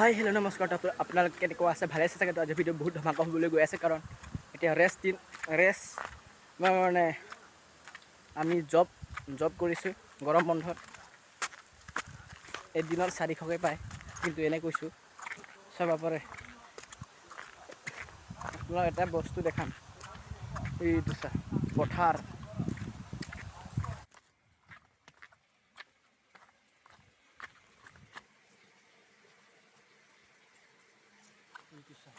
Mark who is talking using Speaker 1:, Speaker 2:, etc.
Speaker 1: Hi hello নমস্কাৰ তো আপোনা- আপোনালোক কেনেকুৱা আছে? ভালে আছে চাগে? আজি ভিডিঅ' বহুত ধমাকা হ'বলৈ গৈ আছে কাৰণ এতিয়া ৰেষ্ট দিন ৰেষ্ট মানে আমি জব জব কৰিছোঁ গৰম বন্ধত। এদিনত চাৰিশকৈ পায় কিন্তু এনে কৈছোঁ চাব পাৰে। আপোনাক এটা বস্তু দেখাম। এইটো চা পথাৰ। এইটো চা